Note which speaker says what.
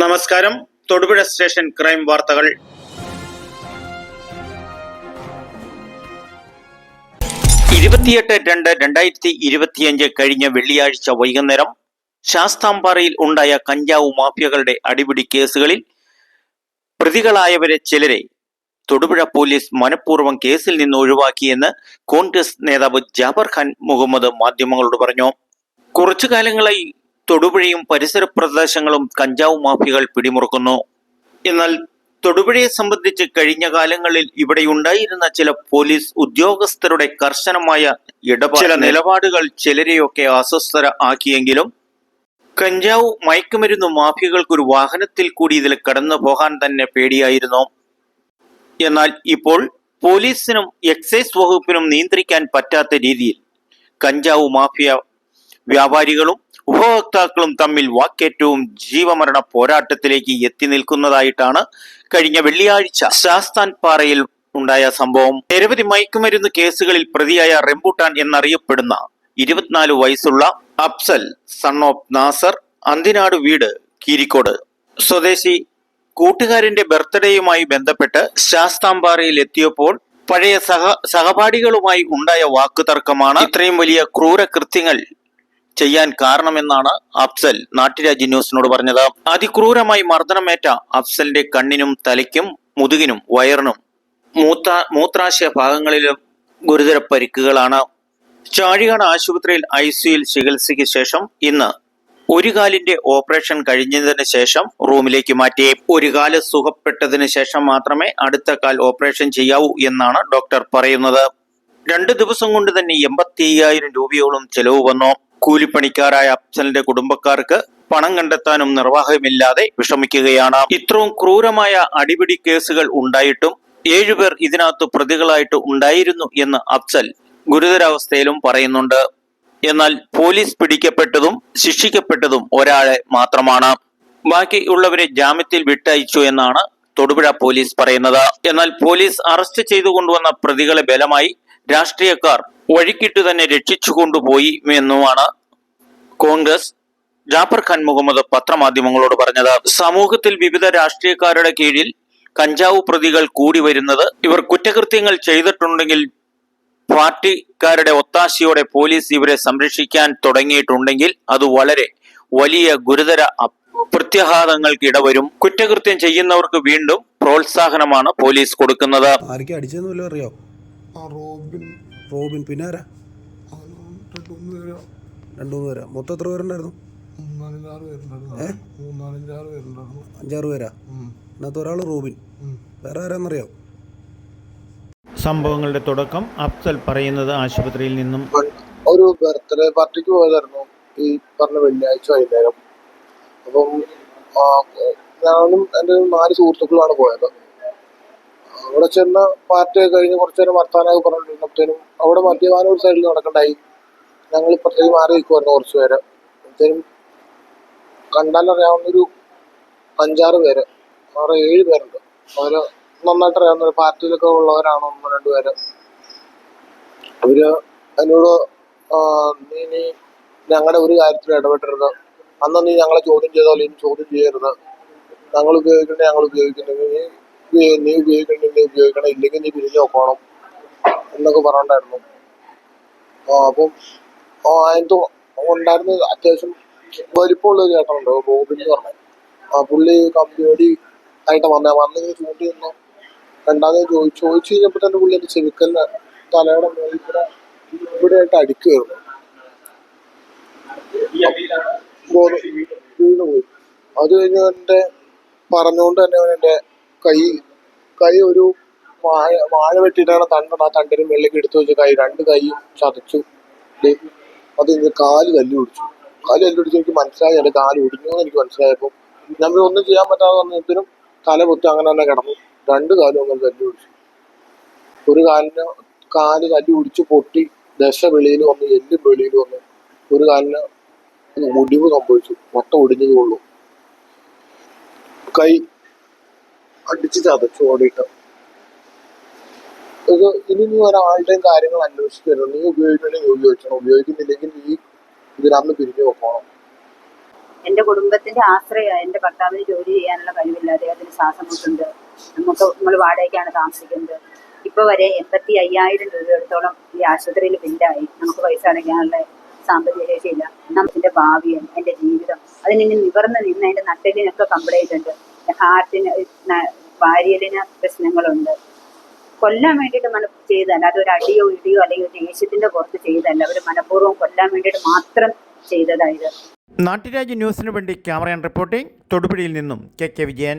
Speaker 1: നമസ്കാരം. Thodupuzha station crime വാർത്തകൾ. ഇരുപത്തിയെട്ട് രണ്ട് രണ്ടായിരത്തി ഇരുപത്തിയഞ്ച് കഴിഞ്ഞ വെള്ളിയാഴ്ച വൈകുന്നേരം ശാസ്താംപാറയിൽ ഉണ്ടായ കഞ്ചാവ് മാഫിയകളുടെ അടിപിടി കേസുകളിൽ പ്രതികളായവരെ ചിലരെ തൊടുപുഴ പോലീസ് മനഃപൂർവം കേസിൽ നിന്ന് ഒഴിവാക്കിയെന്ന് കോൺഗ്രസ് നേതാവ് ജാബർ ഖാൻ മുഹമ്മദ് മാധ്യമങ്ങളോട് പറഞ്ഞു. കുറച്ചു കാലങ്ങളായി തൊടുപുഴയും പരിസര പ്രദേശങ്ങളും കഞ്ചാവ് മാഫിയകൾ പിടിമുറുക്കുന്നു. എന്നാൽ തൊടുപുഴയെ സംബന്ധിച്ച് കഴിഞ്ഞ കാലങ്ങളിൽ ഇവിടെ ഉണ്ടായിരുന്ന ചില പോലീസ് ഉദ്യോഗസ്ഥരുടെ കർശനമായ ഇടപാട് ചില നിലപാടുകൾ ചിലരെയൊക്കെ അസ്വസ്ഥര ആക്കിയെങ്കിലും കഞ്ചാവ് മയക്കുമരുന്ന് മാഫികൾക്കൊരു വാഹനത്തിൽ കൂടി ഇതിൽ കടന്നു പോകാൻ തന്നെ പേടിയായിരുന്നു. എന്നാൽ ഇപ്പോൾ പോലീസിനും എക്സൈസ് വകുപ്പിനും നിയന്ത്രിക്കാൻ പറ്റാത്ത രീതിയിൽ കഞ്ചാവ് മാഫിയ വ്യാപാരികളും ഉപഭോക്താക്കളും തമ്മിൽ വാക്കേറ്റവും ജീവമരണ പോരാട്ടത്തിലേക്ക് എത്തി നിൽക്കുന്നതായിട്ടാണ് കഴിഞ്ഞ വെള്ളിയാഴ്ച ശാസ്താൻ പാറയിൽ ഉണ്ടായ സംഭവം. നിരവധി മയക്കുമരുന്ന് കേസുകളിൽ പ്രതിയായ റെമ്പൂട്ടാൻ എന്നറിയപ്പെടുന്ന ഇരുപത്തിനാല് വയസ്സുള്ള അഫ്സൽ സൺ ഓഫ് നാസർ അന്തിനാട് വീട് കീരിക്കോട്. സ്വദേശി കൂട്ടുകാരന്റെ ബർത്ത്ഡേയുമായി ബന്ധപ്പെട്ട് ശാസ്താംപാറയിൽ എത്തിയപ്പോൾ പഴയ സഹ സഹപാഠികളുമായി ഉണ്ടായ വാക്കുതർക്കമാണ്. ഇത്രയും വലിയ ക്രൂര കൃത്യങ്ങൾ ചെയ്യാൻ കാരണമെന്നാണ് അഫ്സൽ നാട്ടുരാജ്യ ന്യൂസിനോട് പറഞ്ഞത്. അതിക്രൂരമായി മർദ്ദനമേറ്റ അഫ്സലിന്റെ കണ്ണിനും തലയ്ക്കും മുതുകിനും വയറിനും മൂത്ര മൂത്രാശയ ഭാഗങ്ങളിലും ഗുരുതര പരിക്കുകളാണ്. ചാഴികാട് ആശുപത്രിയിൽ ഐ സിയുയിൽ ചികിത്സയ്ക്ക് ശേഷം ഇന്ന് ഒരു കാലിന്റെ ഓപ്പറേഷൻ കഴിഞ്ഞതിന് ശേഷം റൂമിലേക്ക് മാറ്റി. ഒരു കാൽ സുഖപ്പെട്ടതിന് ശേഷം മാത്രമേ അടുത്ത കാൽ ഓപ്പറേഷൻ ചെയ്യാവൂ എന്നാണ് ഡോക്ടർ പറയുന്നത്. രണ്ട് ദിവസം കൊണ്ട് തന്നെ എൺപത്തി അയ്യായിരം രൂപയോളം ചെലവ് വന്നു. കൂലിപ്പണിക്കാരായ അഫ്സലിന്റെ കുടുംബക്കാർക്ക് പണം കണ്ടെത്താനും നിർവാഹമില്ലാതെ വിഷമിക്കുകയാണ്. ഇത്രയും ക്രൂരമായ അടിപിടി കേസുകൾ ഉണ്ടായിട്ടും ഏഴുപേർ ഇതിനകത്ത് പ്രതികളായിട്ട് ഉണ്ടായിരുന്നു എന്ന് അഫ്സൽ ഗുരുതരാവസ്ഥയിലും പറയുന്നുണ്ട്. എന്നാൽ പോലീസ് പിടിക്കപ്പെട്ടതും ശിക്ഷിക്കപ്പെട്ടതും ഒരാളെ മാത്രമാണ്. ബാക്കിയുള്ളവരെ ജാമ്യത്തിൽ വിട്ടയച്ചു എന്നാണ് തൊടുപുഴ പോലീസ് പറയുന്നത്. എന്നാൽ പോലീസ് അറസ്റ്റ് ചെയ്തു കൊണ്ടുവന്ന പ്രതികളെ ബലമായി രാഷ്ട്രീയക്കാർ വഴിക്കിട്ട് തന്നെ രക്ഷിച്ചു കൊണ്ടുപോയി എന്നുമാണ് കോൺഗ്രസ്. ജാഫർ ഖാൻ മുഹമ്മദ് പത്രമാധ്യമങ്ങളോട് പറഞ്ഞത് സമൂഹത്തിൽ വിവിധ രാഷ്ട്രീയക്കാരുടെ കീഴിൽ കഞ്ചാവ് പ്രതികൾ കൂടി വരുന്നത് ഇവർ കുറ്റകൃത്യങ്ങൾ ചെയ്തിട്ടുണ്ടെങ്കിൽ പാർട്ടിക്കാരുടെ ഒത്താശയോടെ പോലീസ് ഇവരെ സംരക്ഷിക്കാൻ തുടങ്ങിയിട്ടുണ്ടെങ്കിൽ അത് വളരെ വലിയ ഗുരുതര പ്രത്യാഘാതങ്ങൾക്ക് ഇടവരും. കുറ്റകൃത്യം ചെയ്യുന്നവർക്ക് വീണ്ടും പ്രോത്സാഹനമാണ് പോലീസ് കൊടുക്കുന്നത്.
Speaker 2: ആർക്കും അടിച്ചതെന്ന് വല്ലതും അറിയോ?
Speaker 3: ആ റോബിൻ
Speaker 2: റോബിൻ പിന്നെ ആരാ?
Speaker 3: രണ്ട് മൂന്ന് പേര്
Speaker 2: മൊത്തം എത്ര പേരുണ്ടായിരുന്നു? അഞ്ചാറ് പേരാ. അതിനകത്ത് ഒരാൾ റോബിൻ. വേറെ ആരാന്നറിയാം
Speaker 1: സംഭവങ്ങളുടെ തുടക്കം അഫ്സൽ പറയുന്നത് ആശുപത്രിയിൽ നിന്നും
Speaker 3: ഒരു ബർത്ത്ഡേ പാർട്ടിക്ക് പോയതായിരുന്നു. ഈ പറഞ്ഞ വെള്ളിയാഴ്ച വൈകുന്നേരം. അപ്പം ഞാനും എന്റെ നാല് സുഹൃത്തുക്കളാണ് പോയത്. അവിടെ ചെന്ന പാർട്ടി കഴിഞ്ഞ് കുറച്ചു നേരം വർത്താനമൊക്കെ പറഞ്ഞിരുന്നപ്പോഴത്തേനും അവിടെ മദ്യപാനം ഒരു സൈഡിൽ നടക്കണ്ടായി. ഞങ്ങൾ ഇപ്പുറത്തേക്ക് മാറി നിൽക്കുമായിരുന്നു കുറച്ചു പേര്. അപ്പോഴത്തേനും കണ്ടാലറിയാവുന്നൊരു അഞ്ചാറ് പേര്. ആറ് ഏഴ് പേരുണ്ട്. അവർ നന്നായിട്ട് അറിയാവുന്ന പാർട്ടിയിലൊക്കെ ഉള്ളവരാണോ ഒന്ന് രണ്ടു പേര്. അവർ എന്നോട് നീ നീ ഞങ്ങളുടെ ഒരു കാര്യത്തിൽ ഇടപെട്ടരുത് അന്ന് നീ ഞങ്ങളെ ചോദ്യം ചെയ്താൽ ഇനി ചോദ്യം ചെയ്യരുത്. ഞങ്ങൾ ഉപയോഗിക്കേണ്ട ഞങ്ങൾ ഉപയോഗിക്കുന്നത് നീ നീ ഉപയോഗിക്കണ്ടെങ്കിൽ നീ ഉപയോഗിക്കണം ഇല്ലെങ്കിൽ നീ പിരിഞ്ഞു നോക്കണം എന്നൊക്കെ പറഞ്ഞിട്ടുണ്ടായിരുന്നു. അപ്പം അതിനകത്ത് ഉണ്ടായിരുന്ന അത്യാവശ്യം വലിപ്പമുള്ള ഒരു ചേട്ടനുണ്ട് റോബിൻ എന്ന് പറഞ്ഞത് ആ പുള്ളി കമ്പിയോടി ആയിട്ട് വന്ന വന്നിങ്ങനെ ചൂണ്ടി നിന്നു. രണ്ടാമത് ചോദിച്ചു ചോദിച്ചു കഴിഞ്ഞപ്പോൾ തന്നെ പുള്ളി എന്റെ ചെവിക്കലിന് തലയുടെ മുകളിൽ കൂടെ ഇവിടെ ആയിട്ട് അടിക്കുമായിരുന്നു ബോധം വീണ് പോയി. അത് കഴിഞ്ഞ് എന്റെ പറഞ്ഞുകൊണ്ട് തന്നെ അവൻ എന്റെ കൈ കൈ ഒരു വാഴ വാഴ വെട്ടിട്ടാണ് തണ്ട് ആ തണ്ടിന് മേളിലേക്ക് എടുത്തു വെച്ച് കൈ രണ്ട് കൈയും ചതച്ചു. അത് കാൽ തല്ലി പിടിച്ചു കാൽ തല്ലി പിടിച്ച് എനിക്ക് മനസ്സിലായി. എന്റെ കാൽ ഒടിഞ്ഞു എന്ന് എനിക്ക് മനസ്സിലായപ്പോൾ നമ്മൾ ഒന്നും ചെയ്യാൻ പറ്റാതെ വന്നതിനും തല പൊത്തി അങ്ങനെ തന്നെ കിടന്നു. രണ്ട് കാലും അങ്ങനെ തല്ലി പിടിച്ചു ഒരു കാലിന് കാൽ തല്ലി പിടിച്ച് പൊട്ടി ദശ വെളിയിൽ വന്നു എല്ലും വെളിയിൽ വന്നു ഒരു കാലിന് ഒടിവ് സംഭവിച്ചു. മൊത്തം ഒടിഞ്ഞത് കൊള്ളു കൈ അടിച്ച് ചതച്ചു ഓടിയിട്ട്. ഇത് ഇനി നീ ഒരാളുടെയും കാര്യങ്ങൾ അന്വേഷിക്കരുത് നീ ഉപയോഗിക്കണമെങ്കിൽ നീ ഉപയോഗിക്കണം ഉപയോഗിക്കുന്നില്ലെങ്കിൽ നീ ഇതിനന്ന് പിരിഞ്ഞു വെക്കണം
Speaker 4: എന്റെ കുടുംബത്തിന്റെ ആശ്രയ എന്റെ ഭർത്താവിന് ജോലി ചെയ്യാനുള്ള കഴിവില്ല. അദ്ദേഹത്തിന് ശ്വാസമുട്ടുണ്ട് നമുക്ക് നമ്മൾ വാടകയ്ക്കാണ് താമസിക്കുന്നത്. ഇപ്പൊ വരെ എൺപത്തി അയ്യായിരം രൂപയോടത്തോളം ഈ ആശുപത്രിയിൽ ബില്ലായി. നമുക്ക് പൈസ അടയ്ക്കാനുള്ള സാമ്പത്തിക ശേഷിയില്ല. നമ്മുടെ ഭാവിയും എന്റെ ജീവിതം. അതിന് നിവർന്ന് നിന്ന് അതിന്റെ നട്ടലിനൊക്കെ കംപ്ലൈന്റ് ഉണ്ട്. ഹാർട്ടിന് വാരിയലിന് പ്രശ്നങ്ങളുണ്ട്. കൊല്ലാൻ വേണ്ടിയിട്ട് മന ചെയ്തല്ല അതൊരു അടിയോ ഇടിയോ അല്ലെങ്കിൽ ദേഷ്യത്തിന്റെ പുറത്ത് ചെയ്തല്ല അവർ മനഃപൂർവം കൊല്ലാൻ വേണ്ടിയിട്ട് മാത്രം ചെയ്തതായത്
Speaker 5: നാട്ടുരാജ്യ ന്യൂസിനു വേണ്ടി ക്യാമറ റിപ്പോർട്ടിംഗ് തൊടുപുഴയിൽ നിന്നും കെ കെ വിജയൻ.